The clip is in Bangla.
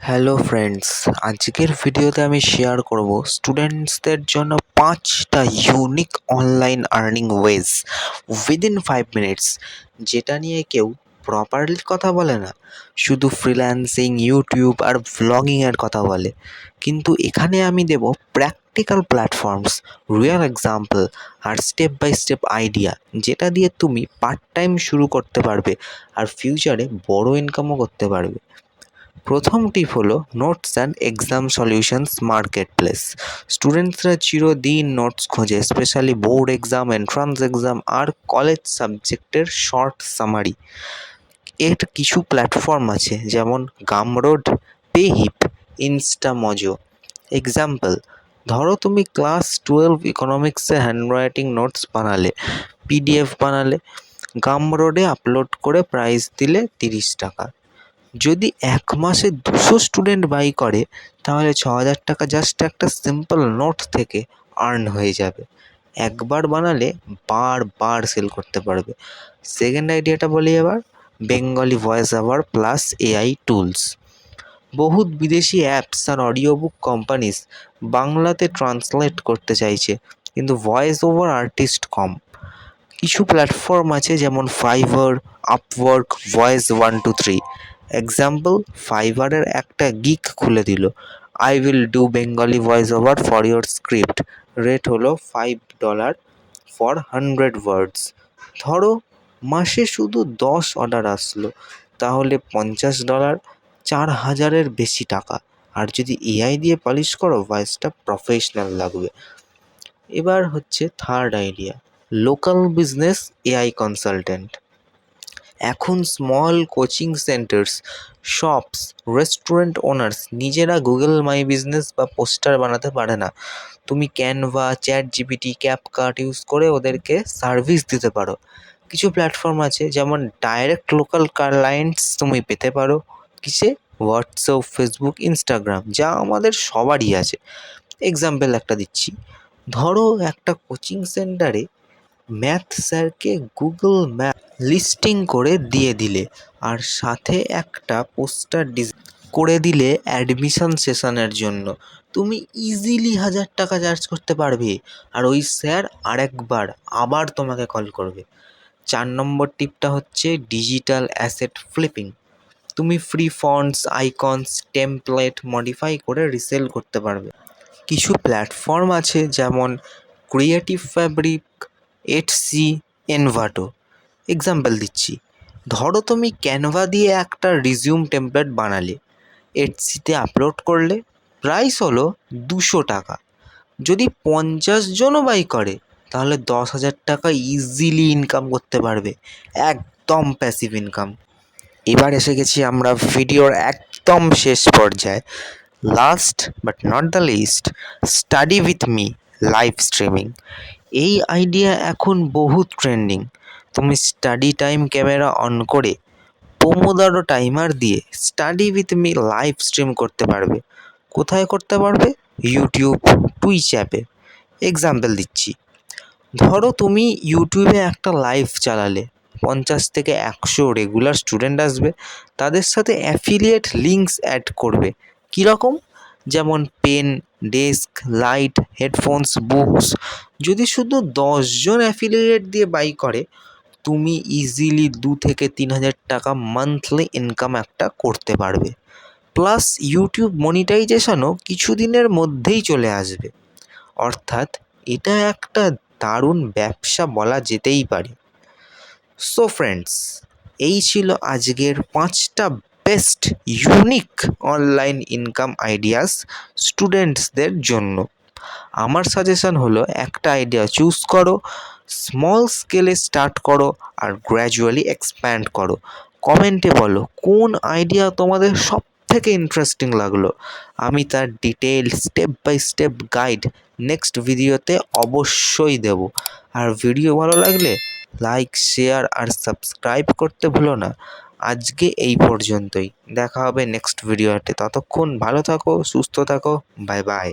হ্যালো ফ্রেন্ডস আজকের ভিডিওতে আমি শেয়ার করব স্টুডেন্টসদের জন্য পাঁচটা unique online earning ways within five minutes যেটা নিয়ে কেউ প্রপারলি কথা বলে না। শুধু ফ্রিল্যান্সিং ইউটিউব আর ভ্লগিংয়ের কথা বলে। কিন্তু এখানে আমি দেব প্র্যাকটিক্যাল প্ল্যাটফর্মস রিয়েল এক্সাম্পল আর স্টেপ বাই স্টেপ আইডিয়া যেটা দিয়ে তুমি পার্ট টাইম শুরু করতে পারবে আর ফিউচারে বড় ইনকামও করতে পারবে। প্রথম টিপ হলো notes and exam solutions marketplace স্টুডেন্টসরা চিরদিন নোটস খোঁজে, specially board exam, entrance exam আর কলেজ সাবজেক্টের শর্ট সামারি। এর কিছু প্ল্যাটফর্ম আছে, যেমন গামরোড, পেহিপ, ইনস্টামজো। এক্সাম্পল, ধরো তুমি ক্লাস টুয়েলভ ইকোনমিক্সে হ্যান্ডরাইটিং নোটস বানালে, পিডিএফ বানালে, গামরোডে আপলোড করে প্রাইস দিলে তিরিশ টাকা। যদি এক মাসে দুশো স্টুডেন্ট বাই করে, তাহলে ছ হাজার টাকা জাস্ট একটা সিম্পল নোট থেকে আর্ন হয়ে যাবে। একবার বানালে বারবার সেল করতে পারবে। সেকেন্ড আইডিয়াটা বলি এবার Bengali voice over plus AI tools বহুত বিদেশি অ্যাপস আর অডিও বুক কোম্পানিস বাংলাতে ট্রান্সলেট করতে চাইছে, কিন্তু ভয়েস ওভার আর্টিস্ট কম। কিছু প্ল্যাটফর্ম আছে যেমন Fiverr Upwork voice one two three example ফাইবারের একটা গিক খুলে দিল। I will do Bengali voice over for your script rate হলো five dollar for hundred words ধরো, মাসে শুধু দশ অর্ডার আসলো। তাহলে পঞ্চাশ ডলার চার হাজারের বেশি টাকা। আর যদি এআই দিয়ে পালিশ করো ভয়েসটা প্রফেশনাল লাগবে। এবার হচ্ছে third idea local business AI consultant এখন small coaching centres shops restaurant owners নিজেরা গুগল মাই বিজনেস বা পোস্টার বানাতে পারে না। তুমি Canva chat GPT CapCut use করে ওদেরকে সার্ভিস দিতে পারো। কিছু প্ল্যাটফর্ম আছে যেমন ডাইরেক্ট লোকাল ক্লায়েন্টস তুমি পেতে পারো। কিসে? হোয়াটসঅ্যাপ ফেসবুক ইনস্টাগ্রাম যা আমাদের সবারই আছে। এক্সাম্পল একটা দিচ্ছি। ধরো একটা কোচিং সেন্টারে ম্যাথ স্যারকে গুগল ম্যাপ লিস্টিং করে দিয়ে দিলে আর সাথে একটা পোস্টার ডিজ করে দিলে অ্যাডমিশন সেশনের জন্য। তুমি ইজিলি হাজার টাকা চার্জ করতে পারবে। আর ওই স্যার আরেকবার আবার তোমাকে কল করবে। চার নম্বর টিপটা হচ্ছে ডিজিটাল অ্যাসেট ফ্লিপিং তুমি free fonts icons template modify করে রিসেল করতে পারবে। কিছু প্ল্যাটফর্ম আছে যেমন creative fabric Etsy Envato example দিচ্ছি। ধরো তুমি ক্যানভা দিয়ে একটা রিজিউম টেমপ্লেট বানালে। এটসিতে আপলোড করলে প্রাইস হলো দুশো টাকা। যদি পঞ্চাশ জনও বাই করে, তাহলে দশ হাজার টাকা ইজিলি ইনকাম করতে পারবে। একদম প্যাসিভ ইনকাম এবার এসে গেছি আমরা ভিডিওর একদম শেষ পর্যায়ে। Last but not the least study with me live streaming এই আইডিয়া এখন বহুত ট্রেন্ডিং তুমি স্টাডি টাইম ক্যামেরা অন করে পোমোদারো টাইমার দিয়ে study with me live stream করতে পারবে। কোথায় করতে পারবে? ইউটিউব টুইচ অ্যাপে এক্সাম্পল দিচ্ছি। ধরো তুমি ইউটিউবে একটা লাইভ চালালে, পঞ্চাশ থেকে একশো রেগুলার স্টুডেন্ট আসবে, তাদের সাথে অ্যাফিলিয়েট লিঙ্কস অ্যাড করবে। কীরকম? যেমন pen desk, light, headphones, books. যদি শুধু দশজন অ্যাফিলিয়েট দিয়ে বাই করে, তুমি ইজিলি দু থেকে তিন হাজার টাকা মান্থলি ইনকাম একটা করতে পারবে। প্লাস ইউটিউব মনিটাইজেশনও কিছুদিনের মধ্যেই চলে আসবে। অর্থাৎ এটা একটা দারুণ ব্যবসা বলা যেতেই পারে। সো ফ্রেন্ডস এই ছিল আজকের পাঁচটা best unique online income ideas স্টুডেন্টসদের জন্য। আমার সাজেশন হলো, একটা আইডিয়া চুজ করো স্মল স্কেলে স্টার্ট করো আর গ্র্যাজুয়ালি এক্সপ্যান্ড করো। কমেন্টে বলো, কোন আইডিয়া তোমাদের সব থেকে ইন্টারেস্টিং লাগল? আমি তার detail step by step guide next ভিডিওতে অবশ্যই দেব। আর ভিডিও ভালো লাগলে লাইক শেয়ার আর সাবস্ক্রাইব করতে ভুলো না। আজকে এই পর্যন্তই। দেখা হবে নেক্সট ভিডিওতে ততক্ষণ ভালো থাকো সুস্থ থাকো বাই বাই